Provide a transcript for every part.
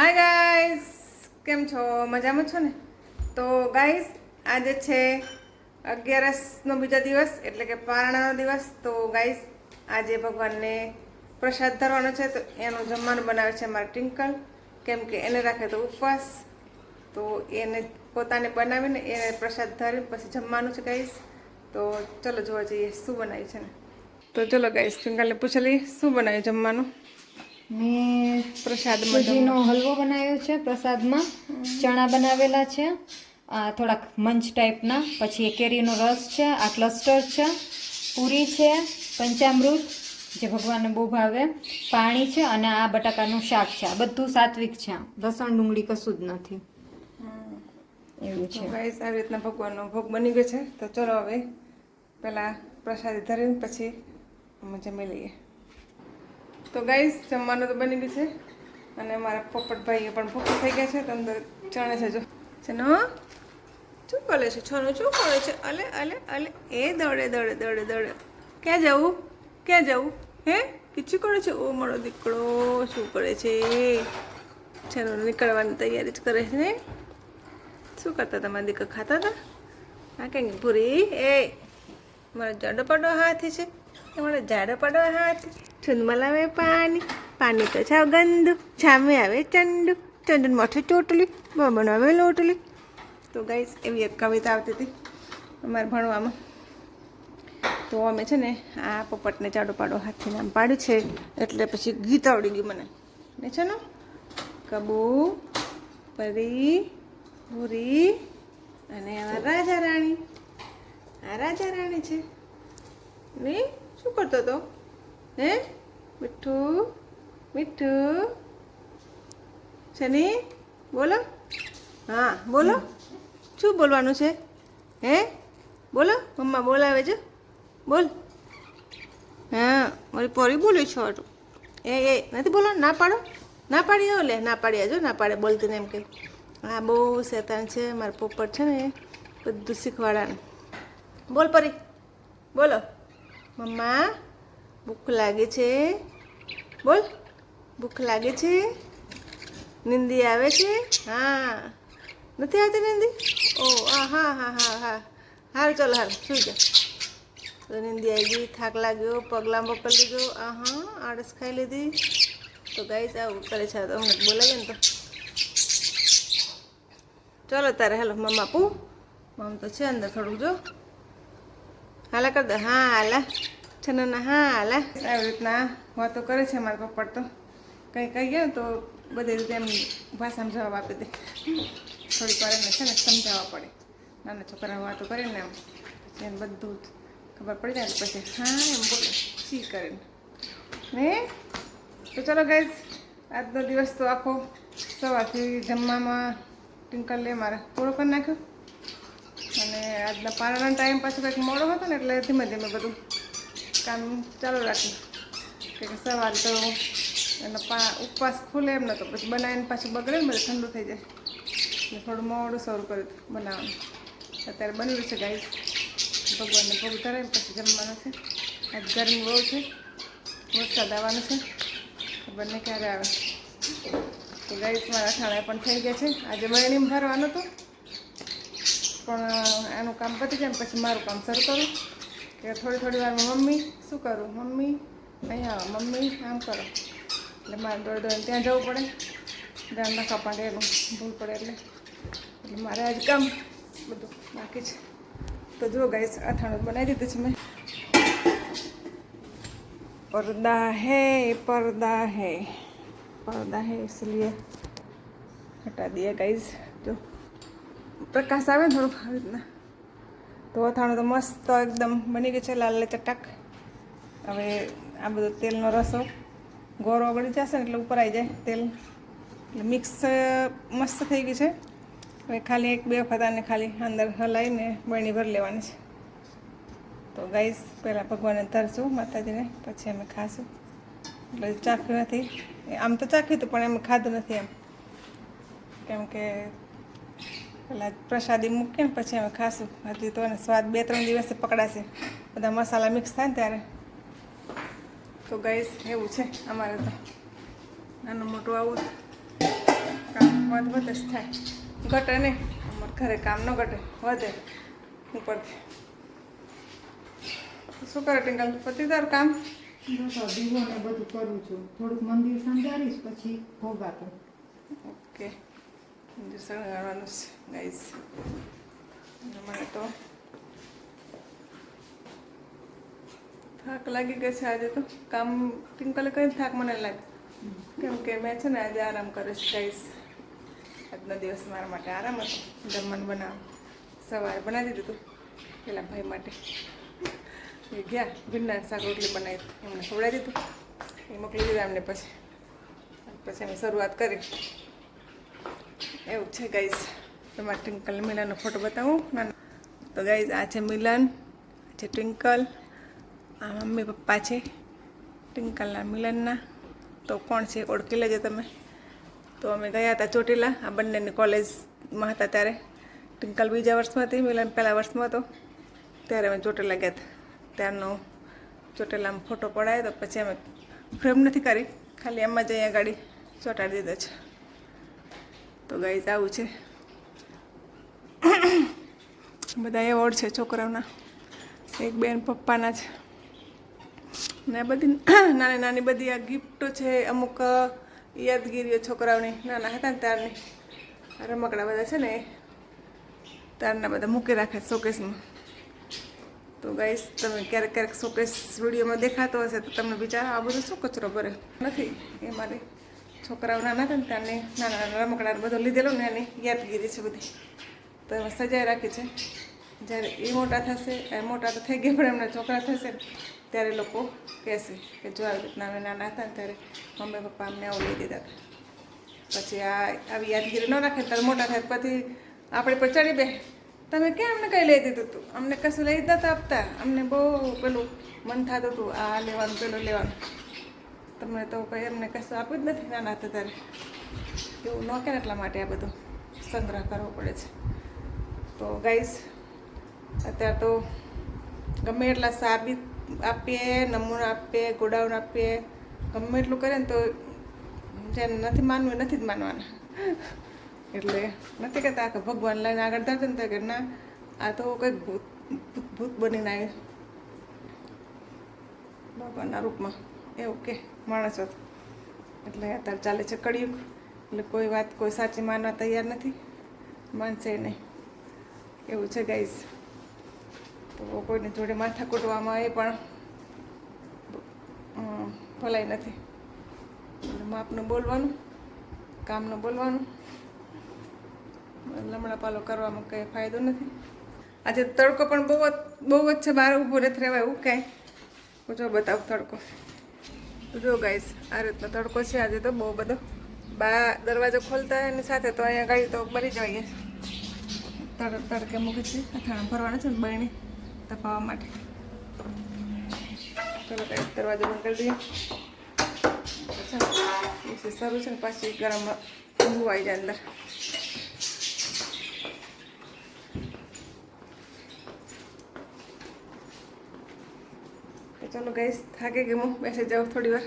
Hi guys કેમ છો? મજામાં છો ને? તો ગાઈસ આજે છે અગિયારસનો બીજો દિવસ, એટલે કે પારણાનો દિવસ. તો ગાઈસ આજે ભગવાનને પ્રસાદ ધરવાનો છે, તો એનું જમવાનું બનાવે છે મારા ટિંકલ કેમ કે એને રાખે તો ઉપવાસ. તો એને પોતાને બનાવીને એને પ્રસાદ ધરી પછી જમવાનું છે ગાઈસ તો ચલો જોવા જઈએ શું બનાવ્યું છે ને? તો ચલો ગાઈસ ટિંકલને પૂછી લઈએ, શું બનાવ્યું જમવાનું? મેં પ્રસાદ સૂજીનો હલવો બનાવ્યો છે પ્રસાદમાં ચણા બનાવેલા છે. આ થોડાક મંચ ટાઈપના પછી કેરીનો રસ છે આ ક્લસ્ટર છે પૂરી છે પંચામૃત જે ભગવાનને બહુ ભાવે પાણી છે અને આ બટાકાનું શાક છે. આ બધું સાત્વિક છે. લસણ ડુંગળી કશું જ નથી. એવું છે. ગાઈસ આવી રીતના ભગવાનનો ભોગ બની ગયો છે. તો ચલો હવે પહેલાં પ્રસાદી ધરીને પછી અમે જમી લઈએ. તો ગાઈસ જમવાનું તો બની ગયું છે. અને મારા પોપટભાઈએ પણ ભૂખ થઈ ગયા છે, તો અંદર ચણે છે જો. છે નો શું કરે છે? છોનું, શું કરે છે? અલે અલે અલે. એ દોડે દોડે દોડે દોડે. ક્યાં જવું? ક્યાં જવું? હે? કીચું કરે છે? ઓ, મારો દીકરો, શું કરે છે? છેનો નીકળવાની તૈયારી જ કરે છે ને? શું કરતા તમારા દીકરા? ખાતા હતા હા કેમ ભૂરી? એ, મારો જાડો પાડો હાથી છે. એ મારો જાડો પાડો હાથ ચૂંદમાં લાવે પાણી પાણી તો છાવ ગંદુ, છામે આવે ચંડુ ચંદન માથે ચોટલી, બમણ આવે લોટલી. તો ગાઈસ એવી એક કવિતા આવતી હતી અમારે ભણવામાં. તો અમે છે ને આ પોપટને જાડો પાડો હાથથી નામ પાડ્યું છે, એટલે પછી ગીત આવડી ગયું મને. ને છે ને કબૂ પરી ભૂરી અને રાજા રાણી. આ રાજા રાણી છે. ને શું કરતો હતો? હે? મીઠું મીઠું. શની? બોલો. હા, બોલો. શું બોલવાનું છે? હે? બોલો, મમ્મા બોલાવે છે. બોલ. હા, મારી પોરી બોલી છો એ એ, નથી બોલો ના પાડો. ના પાડી આવો લે, ના પાડી આવજો, ના પાડે, બોલતી ને એમ કે. હા, બહુ શેતાન છે, મારા પોપટ છે ને બધું શીખવાડાને. બોલ પરી. બોલો. મમ્મા, ભૂખ લાગે છે. બોલ, ભૂખ લાગે છે? નિંદી આવે છે? હા. નથી આવતી નિંદી? ઓ હા હા હા હા હા. હારું ચાલો, હાલ, સુઈ જા. તો નિંદી આવી ગઈ, થાક લાગ્યો, પગ લાંબો કરી લીધો. આ હા આળસ ખાઈ લીધી. તો ગાઈસ, આવું કરે છે તો હમણાં બોલાવીએ ને તો. ચાલો, તારે હેલો, મમ્મા, પુ. મમ તો છે અંદર, થોડુંક, જો. હાલા કર દે. હા, હાલા. છે ને ના હા હાલા આવી રીતના વાતો કરે છે મારા પપ્પા તો. કંઈ કહીએ ગયો તો બધી રીતે એમ ભાષામાં જવાબ આપી દે. થોડીક વાર એમને છે ને સમજાવવા પડે. નાના છોકરા વાતો કરીને એમ, પછી એને બધું જ ખબર પડી જાય પછી, હા, એમ બોલે સી કરીને. ને? તો ચલો ગાઈઝ આજનો દિવસ તો આખો સવારથી જમવામાં ટિંકલ લે, મારે પૂરો કરી નાખ્યો. અને આજના પારણા ટાઈમ પાછો કંઈક મોડો હતો ને એટલે ધીમે ધીમે બધું કામ ચાલુ કે સવારે તો એનો પા, ઉપવાસ ખુલે એમ નતો. પછી બનાવીને પાછું બગડે ને બધું, ઠંડુ થઈ જાય. એટલે થોડું મોડું શરૂ કર્યું બનાવવાનું. અત્યારે બન્યું છે ગાય ભગવાનને ભોગ ધરે ને પછી જમવાનું છે. આજ ગરમી બહુ છે. વરસાદ આવવાનો છે. બંને ક્યારે આવે. તો ગાઈસ અથાણા પણ થઈ ગયા છે. આજે વરણીમ ભરવાનું હતું. પણ એનું કામ પતી જાય પછી મારું કામ શરૂ કરું. કે થોડી થોડી વારમાં મમ્મી શું કરું મમ્મી અહીંયા આવો મમ્મી આમ કરો એટલે મારે દોડ દોડીને ત્યાં જવું પડે ધ્યાન રાખવા પડે એનું ભૂલ પડે એટલે એટલે મારે આજ કામ બધું બાકી છે તો જો ગાઈસ અથાણું બનાવી દીધું છે મેં पर्दा है पर्दा है पर्दा है इसलिए हटा दिया गाइज જો પ્રકાશ આવે ને થોડુંક આવી રીતના તો અથાણું તો મસ્ત એકદમ બની ગયું છે, લાલ ચટાક હવે આ બધો તેલનો રસો ગોરો ઓગળી જશે ને એટલે ઉપર આવી જાય તેલ. એટલે મિક્સ મસ્ત થઈ ગયું છે. હવે ખાલી એક બે વખત આને ખાલી અંદર હલાવીને બરણી ભરી લેવાની છે. તો ગાઈસ, પહેલાં ભગવાનને ધરશું માતાજીને, પછી અમે ખાશું. એટલે ચાખ્યું નથી. આમ તો ચાખ્યું હતું, પણ એમ ખાધું નથી એમ. કેમ કે પહેલાં પ્રસાદી મૂકીએ ને પછી અમે ખાશું. હજી તો સ્વાદ બે ત્રણ દિવસે પકડાશે. બધા મસાલા મિક્સ થાય ને ત્યારે. તો ગઈશ એવું છે અમારે તો. નાનું મોટું આવું વધ વધે જ થાય. ઘટે નહીં. અમારે ઘરે કામ ન ઘટે. વધે ઉપરથી. શું કરે ટિંગલ પતિ તારું કામ? દીવો ને બધું કરું છું. થોડુંક મંદિર સંજાડીશ પછી ભોગ આપું. ઓકે શણગારવાનું છે ગાઈઝ મને તો થાક લાગી ગયો છે આજે તો કામ ટિંકલે કઈ થાક મને લાગે કેમ કે મેં છે ને આજે આરામ કરીશ ગાઈઝ આજનો દિવસ મારા માટે આરામ હતો જમવાનું બનાવ સવારે બનાવી દીધું હતું પેલા ભાઈ માટે એ ગયા ભીંડા શાક રોટલી બનાવી એમને ખવડાવી દીધું એ મોકલી દીધા એમને પછી પછી અમે શરૂઆત કરી એવું છે ગાઈઝ તમારે ટ્વિંકલ મિલનનો ફોટો બતાવું. તો ગાઈઝ આ છે મિલન છે ટ્વિંકલ આ મમ્મી પપ્પા છે ટ્વિંકલના મિલનના. તો, કોણ છે ઓળખી લેજો તમે. તો, અમે ગયા હતા ચોટીલા, આ બંનેની કોલેજમાં હતા ત્યારે. ટ્વિંકલ બીજા વર્ષમાં હતી, મિલન પહેલાં વર્ષમાં હતો. ત્યારે અમે ચોટીલા ગયા હતા. ત્યારનો ચોટીલામાં ફોટો પડાયો તો પછી અમે ફ્રેમ નથી કરી. ખાલી એમ જ અહીંયા ગાડી ચોંટાડી દીધો છે. તો ગાઈઝ આવું છે. બધા એવોર્ડ છે છોકરાઓના. એક બેન પપ્પાના છે. ને બધી નાની નાની બધી આ ગિફ્ટો છે, અમુક યાદગીરીઓ છોકરાઓની. નાના હતા ને ત્યારની રમકડા બધા છે ને ત્યારના બધા મૂકી રાખે શોકેસમાં તો ગાઈસ તમે ક્યારેક ક્યારેક શોકેસ વિડીયોમાં દેખાતો હશે તો તમને વિચાર આ બધું શું કચરો ભરે? નથી, એ મારે છોકરાઓ નાના હતા ને ત્યાંને નાના નાના રમકડા બધો લીધેલો ને એની યાદગીરી છે બધી. તો એમાં સજાઈ રાખી છે. જ્યારે એ મોટા થશે, એ મોટા તો થઈ ગયા, પણ એમના છોકરા થશે ને, ત્યારે લોકો કહેશે કે જો આવી રીતના નાના હતા ને ત્યારે મમ્મી પપ્પા અમને આવું લઈ દીધા હતા. પછી આ આવી યાદગીરી ન રાખે ત્યારે મોટા થાય, પછી આપણે પર ચડી બે તમે ક્યાં અમને કંઈ લઈ દીધું હતું અમને કશું લઈ જ નતા આપતા. અમને બહુ પેલું મન થતું હતું, આ લેવાનું, પેલું લેવાનું. તમને તો કંઈ એમને કશું આપ્યું જ નથી નાના હતા ત્યારે. એવું ન કે ને એટલા માટે આ બધું સંગ્રહ કરવો પડે છે. તો ગાઈસ અત્યારે તો ગમે એટલા સાબિત આપીએ, નમૂના આપીએ, ગોડાઉન આપીએ, ગમે એટલું કરે ને તો જેને નથી માનવું નથી જ માનવાના. એટલે નથી કહેતા કે ભગવાન લઈને આગળ ધરશે ને તો કે ના, આ તો કંઈક ભૂત ભૂત ભૂત બનીને આવ્યું ભગવાનના રૂપમાં. એવું કે, માણસો એટલે અત્યારે ચાલે છે કળિયુગ. એટલે કોઈ વાત કોઈ સાચી માનવા તૈયાર નથી. માનશે નહીં. એવું છે ગાઈઝ તો કોઈને જોડે માથા કૂટવામાં એ પણ ભલાઈ નથી. એટલે માપનું બોલવાનું, કામનું બોલવાનું. લમણા પાલો કરવામાં કંઈ ફાયદો નથી. આજે તડકો પણ બહુ બહુ જ છે. બહાર ઊભું નથી રહેવાય એવું કાંઈ. જો બતાવું તડકો. જો ગાઈસ આ રીતનો તડકો છે, આજે તો બહુ બધો. બા દરવાજો ખોલતા એની સાથે તો અહીંયા ગાડી તો મરી જઈએ તડ, તડકે મૂકી છે અથાણા ભરવાના છે ને બરણી તપાવવા માટે. ચલો ગાઈસ દરવાજો બંધ કરી દઈએ. સારું છે ને પાછી ગરમ ઊંઘું આવી જાય અંદર. ચાલો ગઈશ થાકી ગઈ હું. બેસી જાઉં થોડી વાર.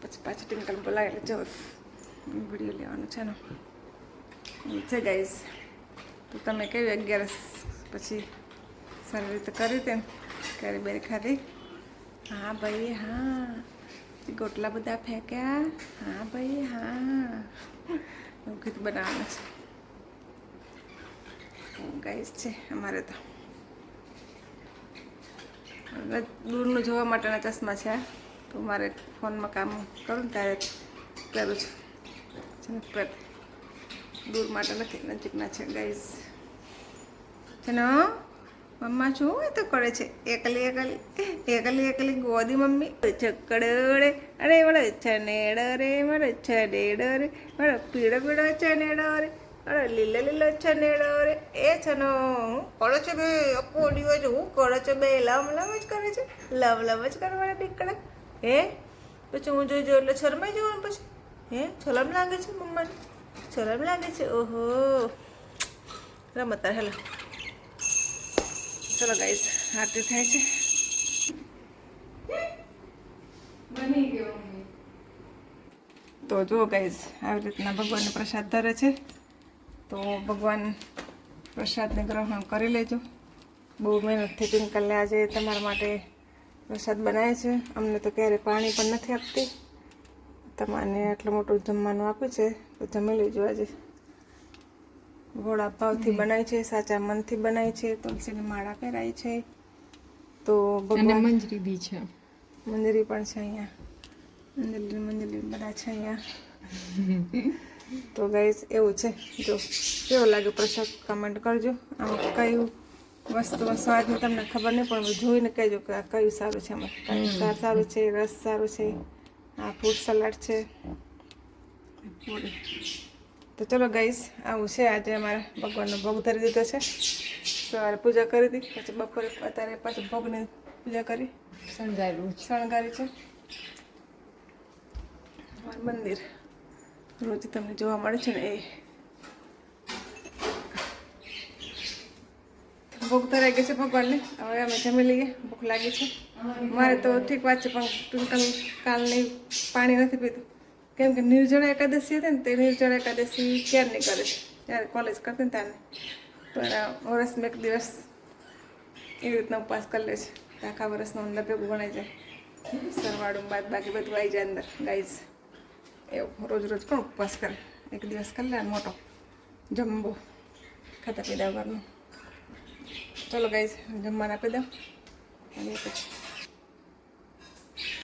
પછી પાછી ટિંકલ બોલાય એટલે જાઉં વીડિયો લેવાનું છે ને. છે ગાઈઝ તો તમે કેવી અગિયારસ? પછી સારી રીતે કરી તેમ કેરી બેરી ખાધી? હા ભાઈ, હા. ગોટલા બધા ફેંક્યા. હા ભાઈ, હા. એવું કીધું બનાવવાનું છે. ગાઈઝ છે, અમારે તો. દૂરનું જોવા માટેના ચશ્મા છે. તો મારે ફોનમાં કામ કરું ને ત્યારે કરું છું. દૂર માટે નથી, નજીકના છે ગાઈઝ છે ને હં? મમ્મા શું એ તો કરે છે? એકલી એકલી એકલી એકલી ગોદી મમ્મી. ચકડે અરે મળે નેડ રે મળે છનેડો રે મળે પીળો પીળો નેડ રે. અરે લીલો લીલો છનેડો રે એ છનો કરે છે બે આખો દિવસ હું કરે છે બે લમ લમ જ કરે છે. લવ લવ જ કરવા નીકળે હે? પછી હું જોઈ જોઉં એટલે શરમાઈ જવાનું પછી? હે? છલમ લાગે છે મમ્માને? છલમ લાગે છે? ઓહો. રમતા હેલો. ચલો ગાઈસ આરતી થાય છે. તો જુઓ ગાઈસ આવી રીતના ભગવાનને પ્રસાદ ધરે છે. તો ભગવાન પ્રસાદને ગ્રહણ કરી લેજો. બહુ મહેનતથી ટિંકલને આજે તમારા માટે પ્રસાદ બનાવે છે. અમને તો ક્યારે પાણી પણ નથી આપતી. તમારે આટલું મોટું જમવાનું આપ્યું છે તો જમી લેજો આજે. ભોળા ભાવથી બનાવી છે સાચા મનથી બનાવી છે તુલસીની માળા પહેરાય છે. તો ભગવાન મંજરી બી છે. મંદિરી પણ છે અહીંયા. મંજરી મંજરી બધા છે અહીંયા. તો ગાઈઝ એવું છે. જો કેવો લાગે પ્રસાદ? કમેન્ટ કરજો. આમાં કયું વસ્તુનો સ્વાદની તમને ખબર નહીં પણ જોઈને કહેજો કે આ કયું સારું છે આમાં કયું સાર સારું છે રસ સારું છે આ ફ્રૂટ સલાડ છે. તો ચલો ગાઈસ આવું છે. આજે અમારે ભગવાનનો ભોગ ધરી દીધો છે. સવારે પૂજા કરી હતી પછી બપોરે અત્યારે પાછું ભોગની પૂજા કરી. શણગાર્યું. શણગારી છે. મંદિર. રોજ તમને જોવા મળે છે ને એ. ભૂખ ધરાઈ ગઈ છે ભગવાનને. હવે અમે જમી લઈએ, ભૂખ લાગી છે. મારે તો ઠીક વાત છે, પણ ટુંકલ કાલની પાણી નથી પીતું કેમ કે નિર્જળા એકાદશી હતી ને, તે નિર્જળા એકાદશી ક્યારની કરે છે? જ્યારે કોલેજ કરતી ને ત્યારે. પણ વર્ષમાં એક દિવસ એવી રીતના ઉપવાસ કરી લે છે. આખા વર્ષનો અંદર ભેગું ગણાય જાય. સરવાળું બાદ બાકી બધું આવી જાય અંદર, ગાઈઝ. એવું રોજ રોજ કોણ ઉપવાસ કરે? એક દિવસ કરી લે મોટો. જમ્બો. ખાતા પીધા વગરનું ચલો ગાઈઝ જમવાના આપી દઉં. અને પછી